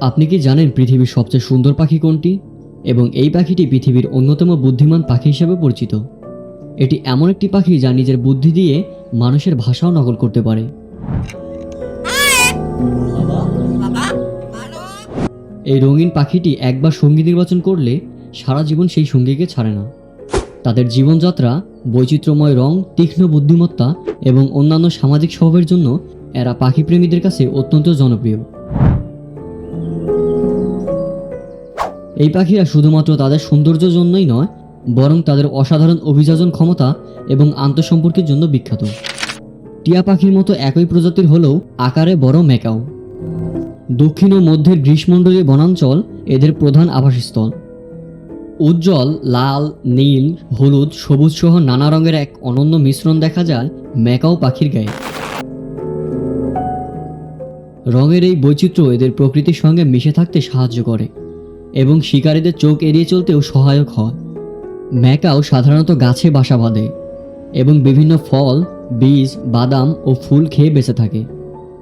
আপনি কি জানেন পৃথিবীর সবচেয়ে সুন্দর পাখি কোনটি? এবং এই পাখিটি পৃথিবীর অন্যতম বুদ্ধিমান পাখি হিসেবে পরিচিত। এটি এমন একটি পাখি যা নিজের বুদ্ধি দিয়ে মানুষের ভাষাও নকল করতে পারে। এই রঙিন পাখিটি একবার সঙ্গী নির্বাচন করলে সারা জীবন সেই সঙ্গীকে ছাড়ে না। তাদের জীবনযাত্রা, বৈচিত্র্যময় রং, তীক্ষ্ণ বুদ্ধিমত্তা এবং অন্যান্য সামাজিক স্বভাবের জন্য এরা পাখি প্রেমীদের কাছে অত্যন্ত জনপ্রিয়। এই পাখিরা শুধুমাত্র তাদের সৌন্দর্যের জন্যই নয়, বরং তাদের অসাধারণ অভিযোজন ক্ষমতা এবং আন্তঃসম্পর্কের জন্য বিখ্যাত। টিয়া পাখির মতো একই প্রজাতির হলেও আকারে বড় মেকাও দক্ষিণ ও মধ্যের গ্রীষ্মমণ্ডলীয় বনাঞ্চল এদের প্রধান আবাসস্থল। উজ্জ্বল, লাল, নীল, হলুদ, সবুজ সহ নানা রঙের এক অনন্য মিশ্রণ দেখা যায় ম্যাকাও পাখির গায়ে। রঙের এই বৈচিত্র্য এদের প্রকৃতির সঙ্গে মিশে থাকতে সাহায্য করে। এবং শিকারীদের চোখ এড়িয়ে চলতেও সহায়ক হয়। ম্যাকাও সাধারণত গাছে বাসা বাঁধে এবং বিভিন্ন ফল, বীজ, বাদাম ও ফুল খেয়ে বেঁচে থাকে।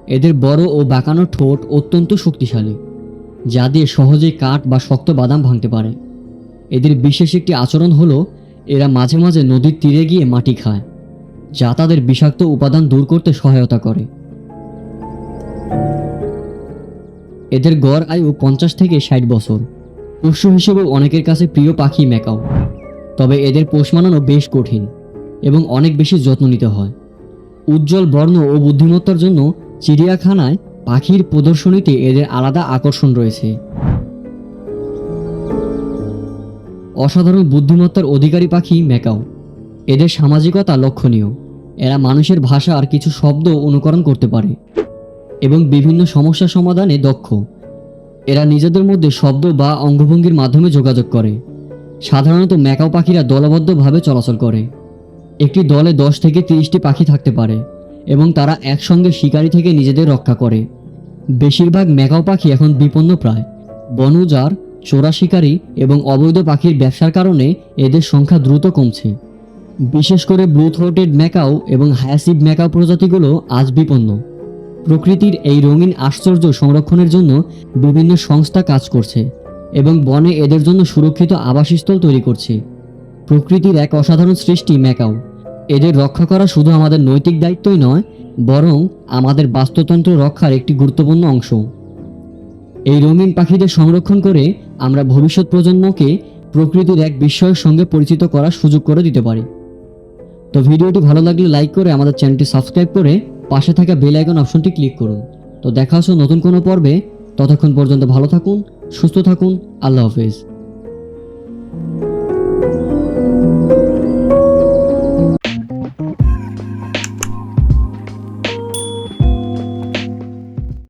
এদের বড় ও বাঁকানো ঠোঁট অত্যন্ত শক্তিশালী, যা দিয়ে সহজেই কাঠ বা শক্ত বাদাম ভাঙতে পারে। এদের বিশেষ একটি আচরণ হলো এরা মাঝে মাঝে নদীর তীরে গিয়ে মাটি খায়, যা তাদের বিষাক্ত উপাদান দূর করতে সহায়তা করে। এদের গড় আয়ু পঞ্চাশ থেকে ষাট বছর। পোষ্য হিসেবেও অনেকের কাছে প্রিয় পাখি ম্যাকাও। তবে এদের পোষ মানানো বেশ কঠিন এবং অনেক বেশি যত্ন নিতে হয়। উজ্জ্বল বর্ণ ও বুদ্ধিমত্তার জন্য চিড়িয়াখানায় পাখির প্রদর্শনীতে এদের আলাদা আকর্ষণ রয়েছে। অসাধারণ বুদ্ধিমত্তার অধিকারী পাখি ম্যাকাও। এদের সামাজিকতা লক্ষণীয়। এরা মানুষের ভাষা আর কিছু শব্দ অনুকরণ করতে পারে এবং বিভিন্ন সমস্যা সমাধানে দক্ষ। এরা নিজেদের মধ্যে শব্দ বা অঙ্গভঙ্গির মাধ্যমে যোগাযোগ করে। সাধারণত ম্যাকাও পাখিরা দলবদ্ধভাবে চলাচল করে। একটি দলে দশ থেকে তিরিশটি পাখি থাকতে পারে এবং তারা একসঙ্গে শিকারি থেকে নিজেদের রক্ষা করে। বেশিরভাগ ম্যাকাও পাখি এখন বিপন্ন প্রায়। বনউজার চোরা শিকারী এবং অবৈধ পাখির ব্যবসার কারণে এদের সংখ্যা দ্রুত কমছে। বিশেষ করে ব্লু থ্রোটেড ম্যাকাও এবং হ্যাসিভ ম্যাকাও প্রজাতিগুলো আজ বিপন্ন। প্রকৃতির এই রঙিন আশ্চর্য সংরক্ষণের জন্য বিভিন্ন সংস্থা কাজ করছে এবং বনে এদের জন্য সুরক্ষিত আবাসস্থল তৈরি করছে। প্রকৃতির এক অসাধারণ সৃষ্টি, ম্যাকাও। এদের রক্ষা করা শুধু আমাদের নৈতিক দায়িত্বই নয়, বরং আমাদের বাস্তুতন্ত্র রক্ষার একটি গুরুত্বপূর্ণ অংশ। এই রঙিন পাখিদের সংরক্ষণ করে আমরা ভবিষ্যৎ প্রজন্মকে প্রকৃতির এক বিষয়ের সঙ্গে পরিচিত করার সুযোগ করে দিতে পারি। তো ভিডিওটি ভালো লাগলে লাইক করে আমাদের চ্যানেলটি সাবস্ক্রাইব করে পাশে থাকা বেল আইকন অপশনটি ক্লিক করুন। তো দেখা হচ্ছে নতুন কোনো পর্বে। ততক্ষণ পর্যন্ত ভালো থাকুন, সুস্থ থাকুন। আল্লাহ হাফেজ।